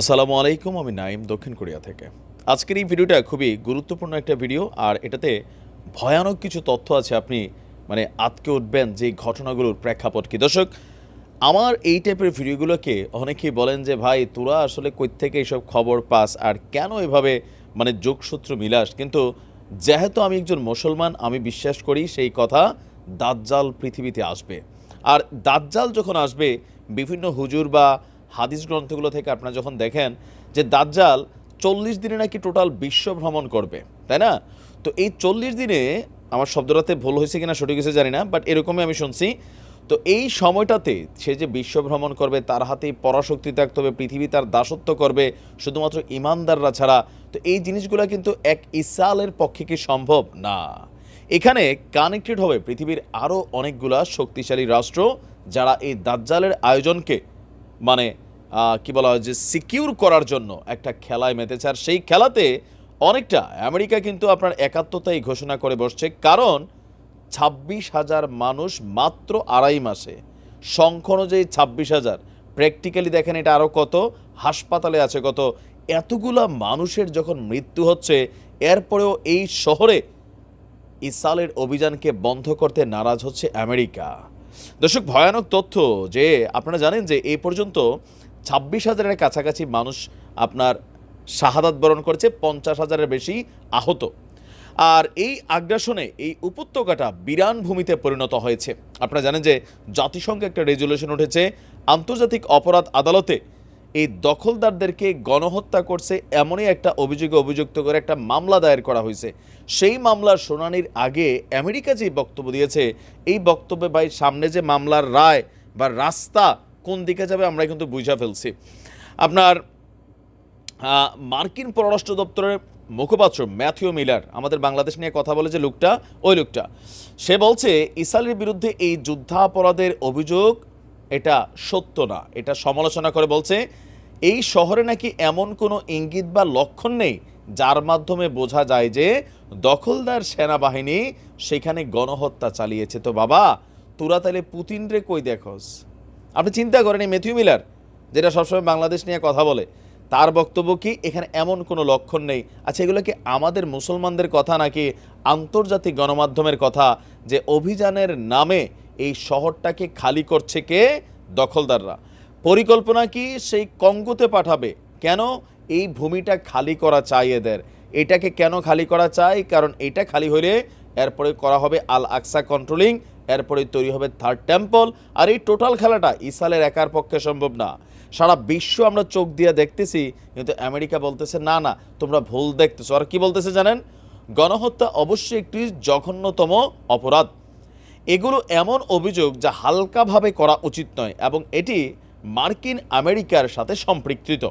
আসসালামু আলাইকুম, আমি নাইম দক্ষিণ কোরিয়া থেকে। আজকের এই ভিডিওটা খুবই গুরুত্বপূর্ণ একটা ভিডিও, আর এটাতে ভয়ানক কিছু তথ্য আছে আপনি মানে আতকে উঠবেন যে ঘটনাগুলোর প্রেক্ষাপট কি। দর্শক, আমার এই টাইপের ভিডিওগুলোকে অনেকেই বলেন যে, ভাই, তোরা আসলে কই থেকে এইসব খবর পাস, আর কেন এভাবে মানে যোগসূত্র মিলাস? কিন্তু যেহেতু আমি একজন মুসলমান, আমি বিশ্বাস করি সেই কথা দাজ্জাল পৃথিবীতে আসবে। আর দাজ্জাল যখন আসবে, বিভিন্ন হুজুর বা হাদিস গ্রন্থগুলো থেকে আপনারা যখন দেখেন যে দাজ্জাল চল্লিশ দিনে নাকি টোটাল বিশ্ব ভ্রমণ করবে, তাই না? তো এই চল্লিশ দিনে আমার শব্দটাতে ভুল হয়েছে কিনা সঠিক কিছু জানি না বাট এরকমই আমি শুনছি। তো এই সময়টাতে সে যে বিশ্ব ভ্রমণ করবে, তার হাতেই পরাশক্তি থাকতে হবে পৃথিবী তার দাসত্ব করবে, শুধুমাত্র ইমানদাররা ছাড়া, তো এই জিনিসগুলো কিন্তু এক ইসালের পক্ষে কি সম্ভব? না। এখানে কানেক্টেড হবে পৃথিবীর আরও অনেকগুলা শক্তিশালী রাষ্ট্র যারা এই দাজ্জালের আয়োজনকে মানে কি বলা হয় যে সিকিউর করার জন্য একটা খেলায় মেতেছে। আর সেই খেলাতে অনেকটা আমেরিকা কিন্তু আপনার একাত্মতাই ঘোষণা করে বসছে। কারণ ছাব্বিশ হাজার মানুষ মাত্র আড়াই মাসে সংখ্য অনুযায়ী ছাব্বিশ হাজার। প্র্যাকটিক্যালি দেখেন এটা আরও কত? হাসপাতালে আছে কত? এতগুলা মানুষের যখন মৃত্যু হচ্ছে, এরপরেও এই শহরে ইসালের অভিযানকে বন্ধ করতে নারাজ হচ্ছে আমেরিকা। দর্শক, ভয়ানক তথ্য যে আপনারা জানেন যে এই পর্যন্ত ছাব্বিশ হাজারের কাছাকাছি মানুষ আপনার শাহাদাত বরণ করেছে, পঞ্চাশ হাজারের বেশি আহত। আর এই আগ্রাসনে এই উপত্যকাটা বিরান ভূমিতে পরিণত হয়েছে। আপনারা জানেন যে জাতিসংঘে একটা রেজুলেশন উঠেছে, আন্তর্জাতিক অপরাধ আদালতে এই দখলদারদেরকে গণহত্যা করছে এমনই একটা অভিযোগে অভিযুক্ত করে একটা মামলা দায়ের করা হয়েছে। সেই মামলার শুনানির আগে আমেরিকা যে বক্তব্য দিয়েছে, এই বক্তব্যে ভাই সামনে যে মামলার রায় বা রাস্তা কোন দিকে যাবে আমরা কিন্তু বুঝা ফেলছি। আপনার মার্কিন পররাষ্ট্র দপ্তরের মুখপাত্র ম্যাথিউ মিলার আমাদের বাংলাদেশ নিয়ে কথা বলে যে, লোকটা, ওই লোকটা। সে বলছে, ইসরায়েলের বিরুদ্ধে এই যুদ্ধাপরাধের অভিযোগ এটা সত্য না। এটা সমালোচনা করে বলছে, এই শহরে নাকি এমন কোনো ইঙ্গিত বা লক্ষণ নেই যার মাধ্যমে বোঝা যায় যে দখলদার সেনাবাহিনী সেখানে গণহত্যা চালিয়েছে। তো বাবা তোরা তাহলে পুতিন রে কই দেখোস? আপনি চিন্তা করেন এই ম্যাথিউ মিলার, যেটা সবসময় বাংলাদেশ নিয়ে কথা বলে, তার বক্তব্য কি? এখানে এমন কোনো লক্ষণ নেই? আচ্ছা এগুলো কি আমাদের মুসলমানদের কথা নাকি আন্তর্জাতিক গণমাধ্যমের কথা যে অভিযানের নামে এই শহরটাকে খালি করছে কে? দখলদাররা। পরিকল্পনা কি সেই কঙ্গোতে পাঠাবে? কেন এই ভূমিটা খালি করা চাই এদের? এটাকে কেন খালি করা চাই? কারণ এটা খালি হলে এরপরে করা হবে আল আকসা কন্ট্রোলিং এরপরে তৈরি হবে থার্ড টেম্পল আর এই টোটাল খেলাটা ইসালের একার পক্ষে সম্ভব না। সারা বিশ্ব আমরা চোখ দিয়ে দেখতেছি, কিন্তু আমেরিকা বলতেছে, না না, তোমরা ভুল দেখতেছো। আর কি বলতেছে জানেন? গণহত্যা অবশ্যই একটি জঘন্যতম অপরাধ। এগুলো এমন অভিযোগ যা হালকাভাবে করা উচিত নয় এবং এটি মার্কিন আমেরিকার সাথে সম্পৃক্তিত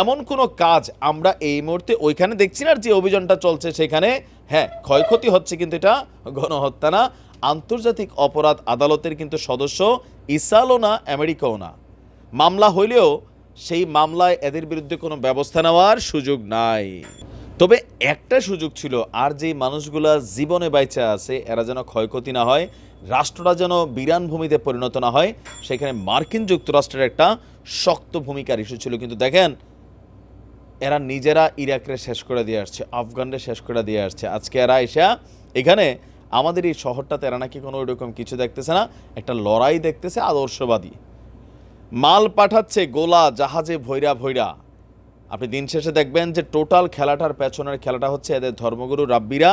এমন কোনো কাজ আমরা এই মুহূর্তে ওইখানে দেখছি না যে অভিযানটা চলছে সেখানে? হ্যাঁ ক্ষয়ক্ষতি হচ্ছে, কিন্তু এটা গণহত্যা না। আন্তর্জাতিক অপরাধ আদালতের কিন্তু সদস্য ইসালও না, আমেরিকাও না। মামলা হইলেও সেই মামলায় এদের বিরুদ্ধে কোনো ব্যবস্থা নেওয়ার সুযোগ নাই। তবে একটা সুযোগ ছিল, আর যেই মানুষগুলা জীবনে বাইচা আছে, এরা যেন ক্ষয়ক্ষতি না হয়, রাষ্ট্রটা যেন বিরান ভূমিতে পরিণত না হয়, সেখানে মার্কিন যুক্তরাষ্ট্রের একটা শক্ত ভূমিকার ইস্যু ছিল। কিন্তু দেখেন, এরা নিজেরা ইরাকরে শেষ করে দিয়ে আসছে, আফগানরে শেষ করে দিয়ে আসছে। আজকে এরা এসা এখানে আমাদের এই শহরটাতে এরা নাকি কোনো ওইরকম কিছু দেখতেছে না, একটা লড়াই দেখতেছে আদর্শবাদী। মাল পাঠাচ্ছে গোলা জাহাজে ভৈরা ভৈরা। আপনি দিন শেষে দেখবেন যে টোটাল খেলাটার পেছনের খেলাটা হচ্ছে এদের ধর্মগুরু রাব্বিরা।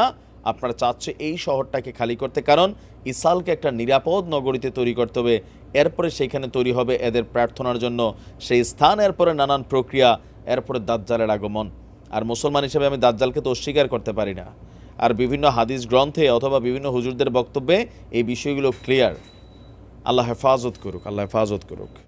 আপনারা চাচ্ছে এই শহরটাকে খালি করতে, কারণ ইসালকে একটা নিরাপদ নগরীতে তৈরি করতে হবে। এরপরে সেখানে তৈরি হবে এদের প্রার্থনার জন্য সেই স্থান, এরপরে নানান প্রক্রিয়া, এরপরে দাজ্জালের আগমন। আর মুসলমান হিসেবে আমি দাজ্জালকে তো অস্বীকার করতে পারি না। আর বিভিন্ন হাদিস গ্রন্থে অথবা বিভিন্ন হুজুরদের বক্তব্যে এই বিষয়গুলো ক্লিয়ার আল্লাহ হেফাজত করুক, আল্লাহ হেফাজত করুক।